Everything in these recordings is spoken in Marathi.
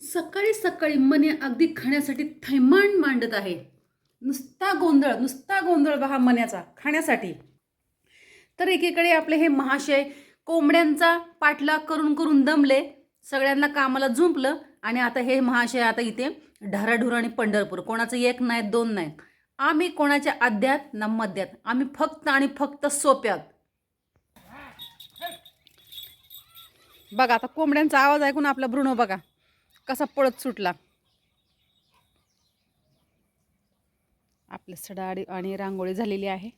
सकाळी सकाळी मने अगदी खाण्यासाठी थैमान मांडत आहे. नुसता गोंधळ नुसता गोंधळ बहा मन्याचा खाण्यासाठी. तर एकीकडे आपले हे महाशय कोंबड्यांचा पाठलाग करून करून दमले सगळ्यांना कामाला झुंपलं आणि आता हे महाशय आता इथे ढाराढुर आणि पंढरपूर कोणाचं एक नाही दोन नाही आम्ही कोणाच्या अध्यात ना मध्यात आम्ही फक्त आणि फक्त सोप्यात. बघा आता कोंबड्यांचा आवाज ऐकून आपला भ्रूण बघा. कसा पळत सुटला. आपल्या सडाडी आणि रांगोळी झालेली आहे.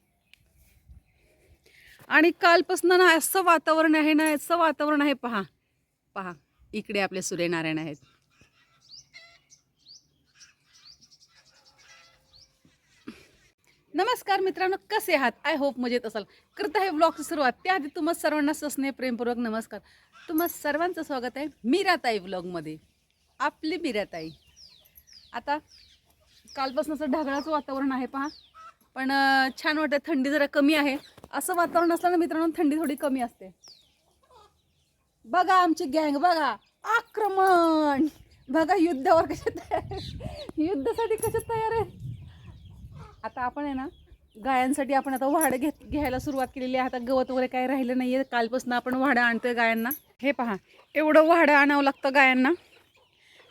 आणि कालपासून ना असं वातावरण आहे ना असं वातावरण आहे पहा. पहा इकडे आपले सूर्यनारायण आहेत. नमस्कार मित्रांनो कसे आहात? आय होप मजेत असाल. करत आहे ब्लॉगची सुरुवात. त्याआधी तुम्हा सर्वांना सस्ने प्रेमपूर्वक नमस्कार. तुम्हा सर्वांचं स्वागत आहे मी राहत आहे ब्लॉगमध्ये आपली बिर्याताई. आता कालपासून असं ढगाळाचं वातावरण आहे पहा. पण छान वाटतं थंडी जरा कमी आहे. असं वातावरण असलं ना मित्रांनो थंडी थोडी कमी असते. बघा आमची गँग बघा. आक्रमण. बघा युद्धावर कसे तयार युद्धासाठी कसे तयार आहे आता आपण आहे ना गायांसाठी आपण आता वाडं घेत घ्यायला सुरुवात केलेली आहे. आता गवत वगैरे काही राहिलं नाही आहे कालपासून आपण वाहडं आणतोय गायांना. हे पहा एवढं वाडं आणावं लागतं गायांना.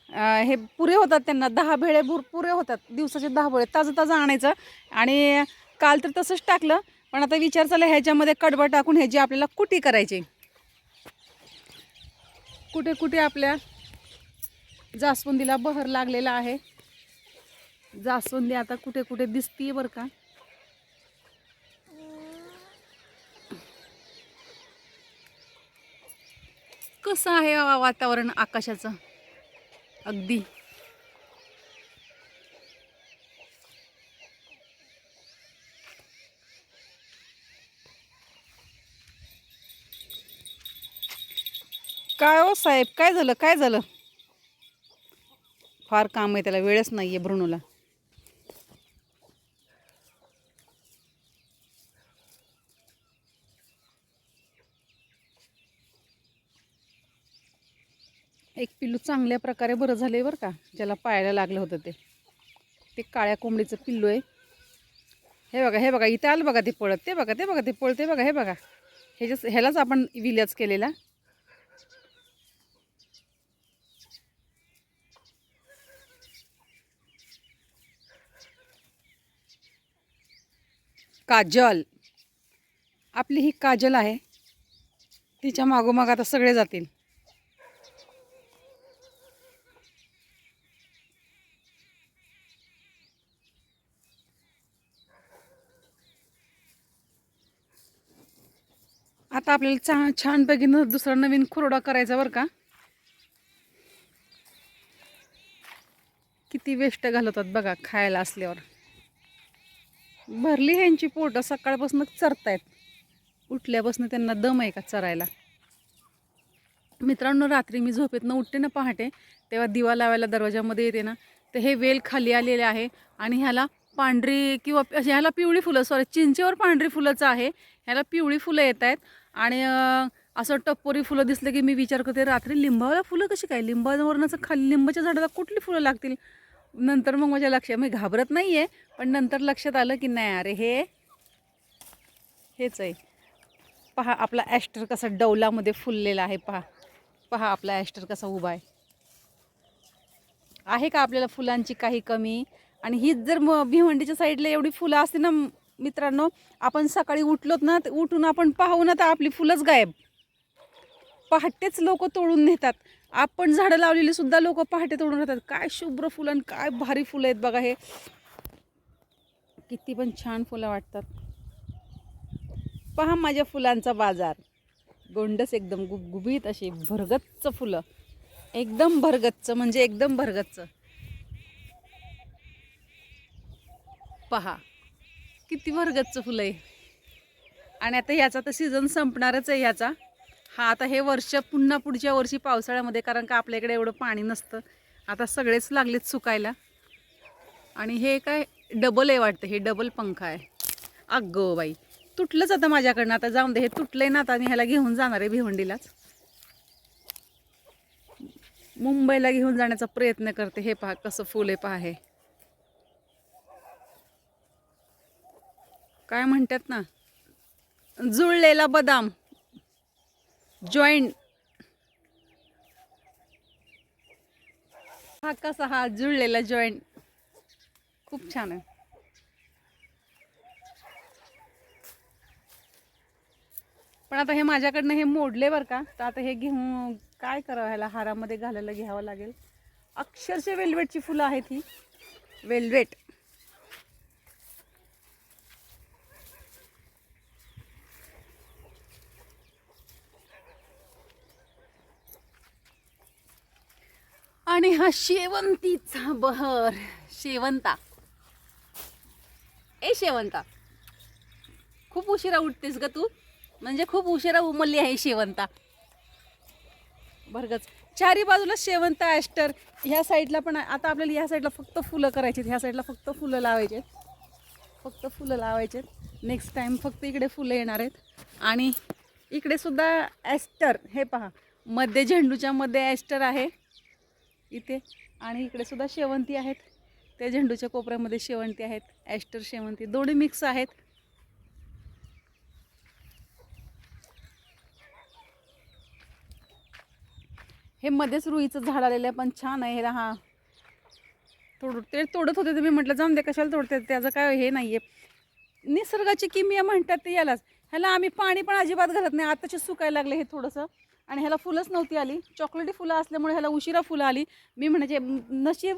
हे पुरे होतात त्यांना. दहा भेळे भूर पुरे होतात. दिवसाचे दहा भेळे ताजं ताजं आणायचं. आणि काल तर तसंच टाकलं. पण आता विचार चालला ह्याच्यामध्ये कडबा टाकून ह्याची आपल्याला कुटी करायची. कुठे कुठे आपल्या जास्वंदीला बहर लागलेला आहे. जास्वंदी आता कुठे कुठे दिसतीये बरं का? कसं आहे वातावरण आकाशाचं? अगदी. काय हो साहेब? काय झालं? काय झालं? फार काम आहे त्याला वेळच नाही आहे ब्रुनूला एक पिल्लू चांगल्या प्रकारे बरं झाले बरं का ज्याला पायाला लागलं होतं ते. ते काळ्या कोंबडीचं पिल्लू आहे. हे बघा हे बघा इथे आलं बघा ते पळत. ते बघा ते बघा ते पळते बघा हे बघा. ह्याच्याच ह्यालाच आपण विल्याच केलेला. काजल. आपली ही काजल आहे. तिच्या मागोमाग आता सगळे जातील. आता आपल्याला चा छानपैकी न दुसरा नवीन खुरडा करायचा बरं का. किती वेस्ट घालवतात बघा खायला असल्यावर. भरली ह्यांची पोटं सकाळपासून चरतायत. उठल्यापासून त्यांना दम आहे का चरायला. मित्रांनो रात्री मी झोपेतनं उठते ना पहाटे तेव्हा दिवा लावायला दरवाजामध्ये येते ना तर हे वेल खाली आलेले आहे आणि ह्याला पांढरी किंवा अशी ह्याला पिवळी फुलं सॉरी चिंचेवर पांढरी फुलंच आहे. ह्याला पिवळी फुलं येत आहेत आणि असं टप्पोरी फुलं दिसलं की मी विचार करते रात्री लिंबाला फुलं कशी काय? लिंबावरनं खाली लिंबाच्या झाडाला कुठली फुलं लागतील? नंतर मग माझ्या लक्षात मी घाबरत नाही आहे पण नंतर लक्षात आलं की नाही अरे हे हेच आहे. पहा आपला ॲस्टर कसा डौलामध्ये फुललेला आहे पहा. पहा आपला ॲस्टर कसा उभा आहे. आहे का आपल्याला फुलांची काही कमी? आणि हीच जर म भिवंडीच्या साईडला एवढी फुलं असते ना मित्रांनो आपण सकाळी उठलोत ना तर उठून आपण पाहू ना तर आपली फुलंच गायब. पहाटेच लोक तोडून नेतात. आपण झाडं लावलेली सुद्धा लोक पहाटे तोडून राहतात. काय शुभ्र फुलं आणि काय भारी फुलं आहेत बघा हे. किती पण छान फुलं वाटतात. पहा माझ्या फुलांचा बाजार. गोंडस एकदम गुबगुबीत अशी भरगच्च फुलं. एकदम भरगच्च म्हणजे एकदम भरगच्च. पहा किती भरगच्च फुलं आहे. आणि आता ह्याचा तर सीझन संपणारच आहे ह्याचा. हा आता हे वर्ष पुन्हा पुढच्या वर्षी पावसाळ्यामध्ये कारण का आपल्याकडे एवढं पाणी नसतं. आता सगळेच लागलेत सुकायला. आणि हे काय डबल आहे वाटतं हे डबल पंखा आहे. अगं बाई तुटलंच आता माझ्याकडनं. आता जाऊन दे हे तुटलंय ना आता मी ह्याला घेऊन जाणार आहे भिवंडीलाच. मुंबईला घेऊन जाण्याचा प्रयत्न करते. हे पहा कसं फुल आहे पहा हे. काय म्हणतात ना? जुळलेला बदाम. जॉईंट हा कसा हा जुळलेला जॉईंट खूप छान आहे. पण आता हे माझ्याकडनं हे मोडले बरं का? तर आता हे घेऊन काय करावं ह्याला? हारामध्ये घालायला घ्यावं लागेल. अक्षरशः वेल्वेटची फुलं आहेत ही. वेल्वेट आणि हा शेवंतीचा बहर. शेवंता. ए शेवंता. खूप उशिरा उठतेस ग तू. म्हणजे खूप उशिरा उमलली आहे शेवंता. बरगच चारी बाजूला शेवंत ॲस्टर ह्या साईडला पण आता आपल्याला ह्या साईडला फक्त फुलं करायची ह्या साईडला फक्त फुलं लावायचे फक्त फुलं लावायचे नेक्स्ट टाईम फक्त इकडे फुलं येणार आहेत. आणि इकडे सुद्धा ॲस्टर हे पहा. मध्ये झेंडूच्या मध्ये ॲस्टर आहे. इथे. आणि इकडे सुद्धा शेवंती आहेत. त्या झेंडूच्या कोपऱ्यामध्ये शेवंती आहेत. ॲस्टर शेवंती. दोन्ही मिक्स आहेत. हे मध्येच रुईचं झाड आलेलं आहे पण छान आहे. हे हा तोड ते तोडत होते तुम्ही म्हटलं जाऊन दे कशाला तोडते? त्याचं काय हे नाही आहे निसर्गाची किमिया म्हणतात ते यालाच. ह्याला आम्ही पाणी पण अजिबात घालत नाही. आताचे सुकायला लागले हे थोडंसं. आणि ह्याला फुलंच नव्हती आली. चॉकलेटी फुलं असल्यामुळे ह्याला उशिरा फुलं आली. मी म्हणायचे नशीब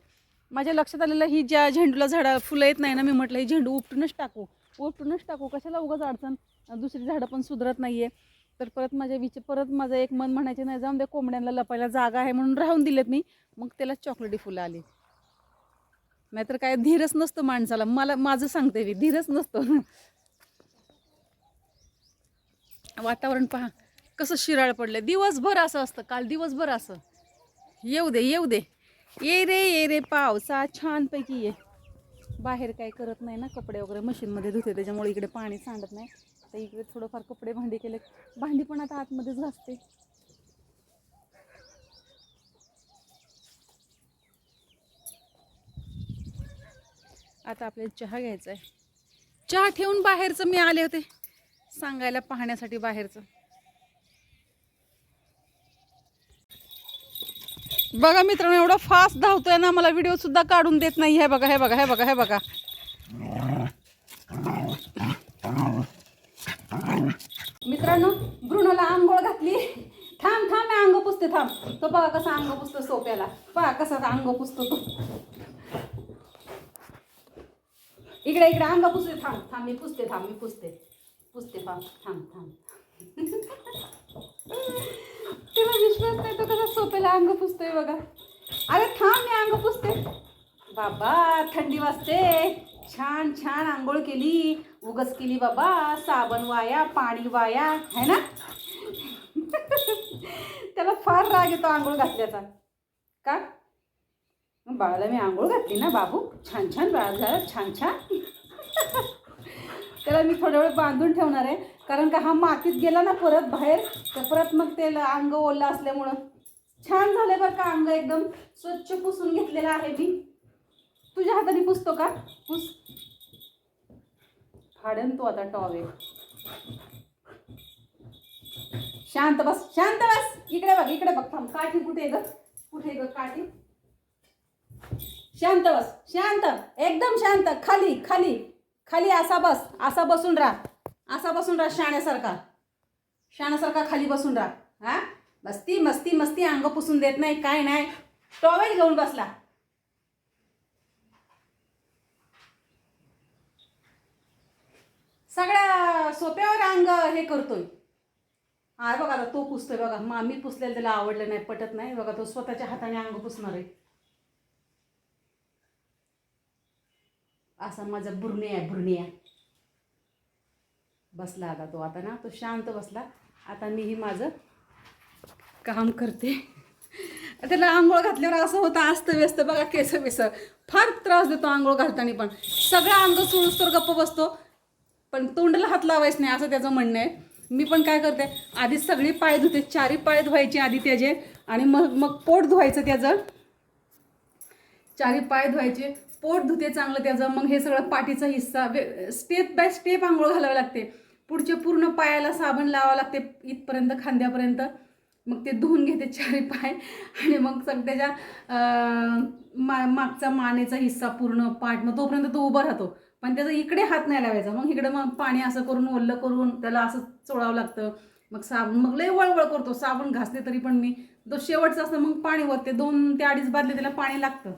माझ्या लक्षात आलेलं ही ज्या झेंडूला झाडा फुलं येत नाही ना मी म्हटलं ही झेंडू उपटूनच टाकू. उपटूनच टाकू. कशाला उगाच अडचण? दुसरी झाडं पण सुधरत नाही आहे तर परत माझ्या विचार परत माझं एक मन म्हणायचे नाही जाऊन दे कोंबड्यांना लपायला जागा आहे म्हणून राहून दिलेत मी. मग त्याला चॉकलेटी फुलं आली. नाहीतर काय धीरच नसतो माणसाला. मला माझं सांगते मी धीरच नसतो. वातावरण पहा. कसं शिराळ पडलं दिवसभर असं असतं काल दिवसभर असं. येऊ दे येऊ दे. ये रे ये रे पावसा छानपैकी ये. बाहेर काय करत नाही ना कपडे वगैरे मशीनमध्ये धुते त्याच्यामुळे इकडे पाणी सांडत नाही. तर इकडे थोडंफार कपडे भांडी केले. भांडी पण आता आतमध्येच घासते. आता आपल्याला चहा घ्यायचा आहे चहा ठेवून बाहेरचं मी आले होते. सांगायला पाहण्यासाठी बाहेरचं. बघा मित्रांनो एवढा फास्ट धावतोय ना मला व्हिडिओ सुद्धा काढून देत नाही. हे बघा हे बघा हे बघा हे बघा. मित्रांनो ब्रुनोला आंघोळ घातली. थांब थांब मी अंग पुसते थांब. तो बघा कसा अंग पुसतो सोप्याला. बघा कसा अंग पुसतो तो. इकडे इकडे अंग पुसते थांब थांब मी पुसते थांब मी पुसते. पुसते थांब थांब थांब. तेव्हा विश्वास नाही तो कसा सोप्याला अंग पुसतोय बघा. अरे थांब मी अंग पुसते. बाबा थंडी वाजते. छान छान आंघोळ केली. उगस केली बाबा. साबण वाया पाणी वाया है ना? त्याला फार राग येतो आंघोळ घातल्याचा. का? मग बाळाला मी आंघोळ घातली ना बाबू? छान छान बाळा झालं छान छान. त्याला मी थोडा वेळ बांधून ठेवणार आहे. कारण का हा मातीत गेला ना परत बाहेर तर परत मग ते अंग ओलं असल्यामुळं. छान झालं बरं का अंग एकदम स्वच्छ पुसून घेतलेलं आहे मी. तुझ्या हाताने पुसतो का? पुस. फाडन तू आता टॉवे शांत बस शांत बस. इकडे बघ इकडे बघ थांब. काठी कुठे आहे ग? कुठे ग काठी? शांत बस शांत. एकदम शांत. खाली खाली. खाली असा बस असा बसून राहा. असा बसून राहा शाण्यासारखा. शाण्यासारखा खाली बसून राहा. हा? मस्ती मस्ती मस्ती अंग पुसून देत नाही काय नाही. टॉवेल घेऊन बसला. सगळ्या सोप्यावर अंग हे करतोय. हा बघा आता तो पुसतोय बघा. मग मी पुसलेलं त्याला आवडलं नाही पटत नाही. बघा तो स्वतःच्या हाताने अंग पुसणार आहे. असा माझा बुरणी आहे बुरणी आहे बसला आता तो आता ना तो शांत बसला. आता मीही माझं काम करते. त्याला आंघोळ घातल्यावर असं होतं असतं व्यस्त बघा केस बेस फार त्रास देतो आंघोळ घालताना पण. सगळं अंग सोडूस तर गप्प बसतो. पण तोंडाला हात लावायचं नाही असं त्याचं म्हणणं आहे. मी पण काय करते आधी सगळी पाय धुते चारी पाय धुवायचे आधी त्याचे. आणि मग मग पोट धुवायचं त्याचं. चारी पाय धुवायचे पोट धुते चांगलं त्याचं मग हे सगळं पाठीचा हिस्सा वे स्टेप बाय स्टेप आंघोळ घालावी लागते. पुढचे पूर्ण पायाला साबण लावावं लागते इथपर्यंत खांद्यापर्यंत. मग ते धुवून घेते चारी पाय. आणि मग सग त्याच्या मा मागचा मानेचा हिस्सा पूर्ण पाठ मग तोपर्यंत तो उभा राहतो. पण त्याचा इकडे हात नाही लावायचा. मग इकडे मग पाणी असं करून ओल्लं करून त्याला असं चोळावं लागतं. मग साबण मग लय वळवळ करतो. साबण घासले तरी पण मी तो शेवटचा असतं मग पाणी वरते दोन ते अडीच बादले त्याला पाणी लागतं.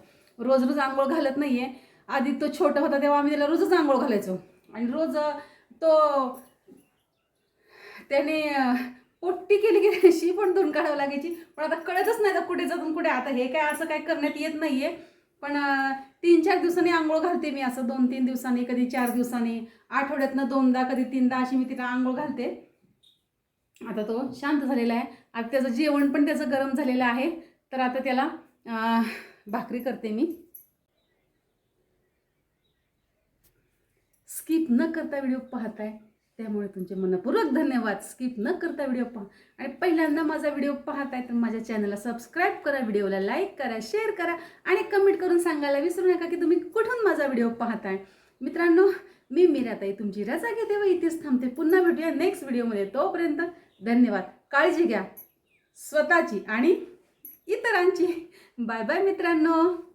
रोज रोज आंघोळ घालत नाही आहे आधी तो छोटा होता तेव्हा आम्ही त्याला रोजच आंघोळ घालायचो. आणि रोज तो त्याने पोट्टी केली की अशी पण धुवून काढावं लागायची. पण आता कळतच नाही तर कुठे जातून कुठे. आता हे काय असं काय करण्यात येत नाही आहे पण तीन चार दिवसांनी आंघोळ घालते मी असं. दोन तीन दिवसांनी कधी चार दिवसांनी आठवड्यातनं दोनदा कधी तीनदा अशी मी तिला आंघोळ घालते. आता तो शांत झालेला आहे. आता त्याचं जेवण पण त्याचं गरम झालेलं आहे. तर आता त्याला भाकरी करते मी. स्किप न करता व्हिडिओ पाहताय. त्यामुळे तुमचे मनपूर्वक धन्यवाद. स्किप न करता व्हिडिओ पहा. आणि पहिल्यांदा माझा व्हिडिओ पाहताय तर माझ्या चॅनलला सबस्क्राईब करा. व्हिडिओला लाईक करा शेअर करा आणि कमेंट करून सांगायला विसरू नका की तुम्ही कुठून माझा व्हिडिओ पाहताय. मित्रांनो मी मीराताई. तुमची रजा घेते व इथेच थांबते. पुन्हा भेटूया नेक्स्ट व्हिडिओमध्ये तोपर्यंत धन्यवाद. काळजी घ्या. स्वतःची आणि इतरांची. बाय बाय मित्रांनो.